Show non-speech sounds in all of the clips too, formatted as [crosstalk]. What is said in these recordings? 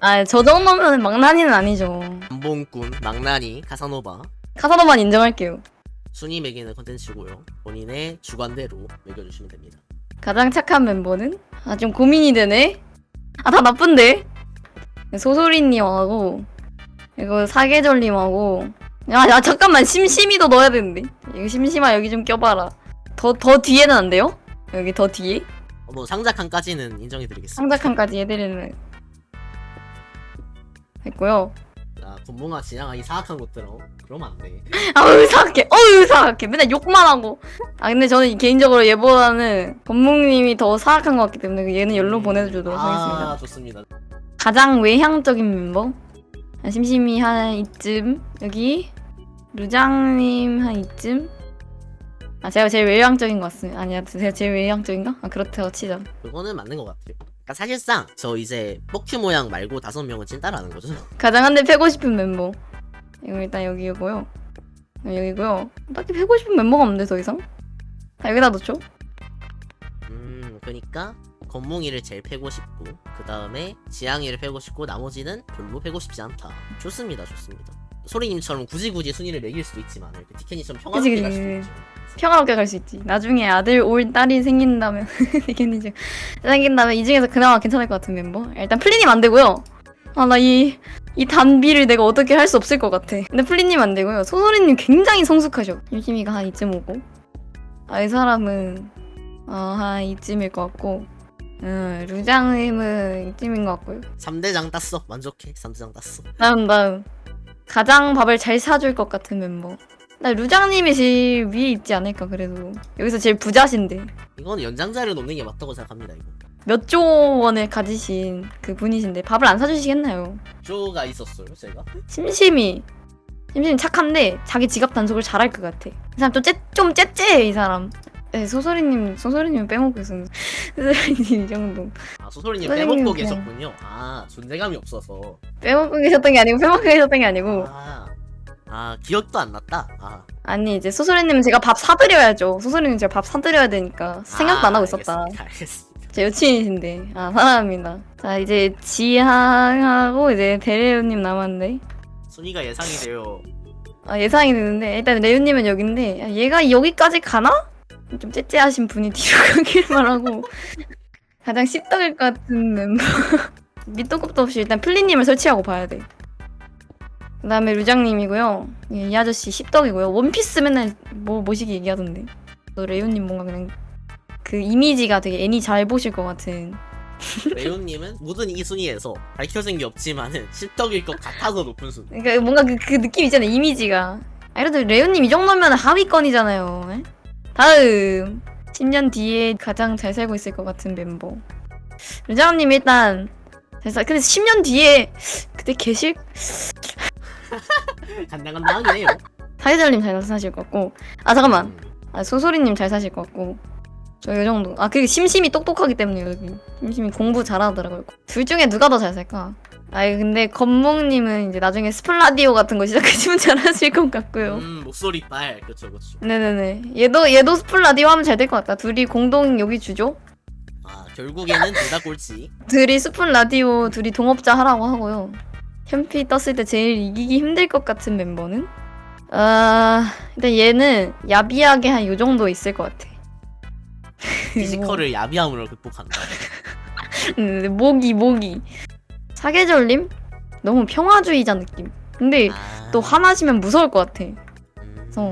아, 저 정도면 망나니는 아니죠. 안봉꾼, 망나니, 카사노바 카사노만 인정할게요. 순위 매기는 컨텐츠고요. 본인의 주관대로 매겨주시면 됩니다. 가장 착한 멤버는? 아, 좀 고민이 되네? 아, 다 나쁜데? 소소리님하고, 이거 사계절님하고, 야, 야, 잠깐만, 심심이도 넣어야 되는데. 이거 심심아, 여기 좀 껴봐라. 더, 더 뒤에는 안 돼요? 여기 더 뒤에? 어, 뭐 상자칸까지는 인정해드리겠습니다. 상자칸까지 해드리는. 됐고요. 자, 군무가 지향하기 사악한 것들어. 그러면 안 돼. 아우, 사악해. 어우, 사악해. 맨날 욕만 하고. 아, 근데 저는 개인적으로 얘보다는 건묵님이 더 사악한 것 같기 때문에 얘는 열로 보내주도록 하겠습니다. 아, 좋습니다. 가장 외향적인 멤버? 아, 심심이 한 이쯤 여기 루장님 한 이쯤 아 제가 제일 외향적인 것 같습니다 아니야 제가 제일 외향적인가? 아 그렇다고 치자 그거는 맞는 것 같아요. 그러니까 사실상 저 이제 뻑큐 모양 말고 다섯 명은 찐따라는 거죠. [laughs] 가장 한 대 패고 싶은 멤버 이거 일단 여기고요 여기고요 딱히 패고 싶은 멤버가 없는데 더 이상 다 여기다 놓죠 음, 그러니까 건몽이를 제일 패고 싶고 그 다음에 지향이를 패고 싶고 나머지는 별로 패고 싶지 않다. 좋습니다, 좋습니다. 소리님처럼 굳이 굳이 순위를 매길 수도 있지만 이렇게 티켓이처럼 평화롭게 그치, 갈 수도 그치. 있죠. 평화롭게 갈 수 있지 나중에 아들 올 딸이 생긴다면 [laughs] 이제 생긴다면 이 중에서 그나마 괜찮을 것 같은 멤버 일단 플리님 안 되고요 아 나 이 이 단비를 내가 어떻게 할 수 없을 것 같아 근데 플리님 안 되고요 소소리님 굉장히 성숙하셔 심심이가 한 이쯤 오고 아 이 사람은 어한 이쯤일 것 같고 음 루장님은 이쯤인 것 같고요 3대장 땄어. 만족해. 3대장 땄어. 다음 다음 가장 밥을 잘 사줄 것 같은 멤버 나 루장님이 제일 위에 있지 않을까 그래도 여기서 제일 부자신데 이건 연장자를 놓는 게 맞다고 생각합니다, 이거. 몇 조 원을 가지신 그 분이신데 밥을 안 사주시겠나요? 쪼가 있었어요, 제가. 심심이 심심이 착한데 자기 지갑 단속을 잘할 것 같아 이 사람 좀, 째, 좀 째째해 이 사람 네, 소소리님 소소리님 빼먹고 있었는데 [laughs] 소소리님 이 정도 아, 선생님 빼먹고 그냥- 계셨군요. 아, 존재감이 없어서. 빼먹고 계셨던 게 아니고 빼먹고 계셨던 게 아니고 아, 아 기억도 안 났다. 아, 아니 이제 소소리님은 제가 밥 사드려야죠 소소리님 제가 밥 사드려야 되니까 생각도 아, 안 하고 있었다 알겠습니다. 알겠습니다. 제 여친이신데 아 사랑합니다 자 이제 지향하고 이제 대레우님 남았는데 순위가 예상이 돼요. 아, 예상이 되는데 일단 레오님은 여기인데 아, 얘가 여기까지 가나? 좀 째째하신 분이 뒤로 [laughs] 가기만 하고 가장 씹덕일 것 같은 멤버 밑도 끝도 없이 일단 플리님을 설치하고 봐야 돼. 그 다음에 루장님이고요. 예, 이 아저씨 씹덕이고요. 원피스 맨날 뭐 모시기 얘기하던데. 또 레오님 뭔가 그냥 그 이미지가 되게 애니 잘 보실 것 같은. 레오님은 모든 이 순위에서 밝혀진 게 없지만은 십덕일 것 같아서 높은 순위. 그러니까 뭔가 그, 그 느낌 있잖아요. 이미지가. 아, 그래도 레오님 이 정도면 하위권이잖아요. 에? 다음 10년 뒤에 가장 잘 살고 있을 것 같은 멤버. 루장님 일단 잘 살. 근데 10년 뒤에 그때 계실 간당간당하긴 해요. 사회자님 잘 사실 것 같고. 아 잠깐만. 음, 아 소소리님 잘 사실 것 같고. 저이 정도. 아 그리고 심심이 똑똑하기 때문에 여기 심심이 공부 잘하더라고요. 둘 중에 누가 더 잘 살까? 아 근데 건몽님은 이제 나중에 스플라디오 같은 거 시작하시면 [laughs] 잘하실 것 같고요. 음, 목소리 빨. 그쵸, 그쵸. 네네네. 얘도 얘도 스플라디오 하면 잘 될 것 같다. 둘이 공동 여기 주죠. 아, 결국에는 둘다 꼴찌. 둘이 스플라디오 둘이 동업자 하라고 하고요. 현피 떴을 때 제일 이기기 힘들 것 같은 멤버는? 아 일단 얘는 야비하게 한 요 정도 있을 것 같아. [laughs] 피지컬을 야비함으로 극복한다. 음, 모기 모기. 사계절님 너무 평화주의자 느낌. 근데 아, 또 화나시면 무서울 것 같아. 음, 어.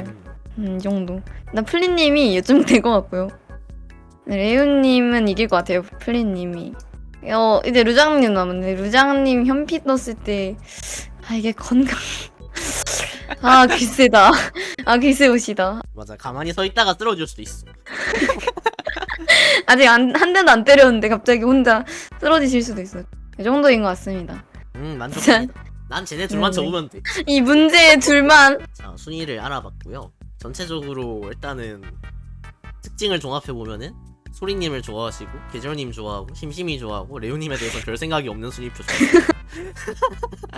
음, 이 정도. 나 플리님이 요즘 될것 같고요. 네, 레윤님은 이길 것 같아요. 플리님이. 어 이제 루장님 남았네. 루장님 현피 떴을 때 아 이게 건강. [laughs] 아 글쎄다. 아 글쎄오시다. 맞아. 가만히 서 있다가 쓰러질 수도 있어. [laughs] 아직 안, 한 대도 안 때렸는데 갑자기 혼자 쓰러지실 수도 있어요. 이 정도인 것 같습니다. 음, 만족합니다. 난 쟤네 둘만 음. 적으면 돼. 이 문제의 둘만 자, 순위를 알아봤고요. 전체적으로 일단은 특징을 종합해 보면은 소리님을 좋아하시고 계절님 좋아하고 심심이 좋아하고 레오님에 대해서 별 생각이 없는 순위표 좋아요. [laughs]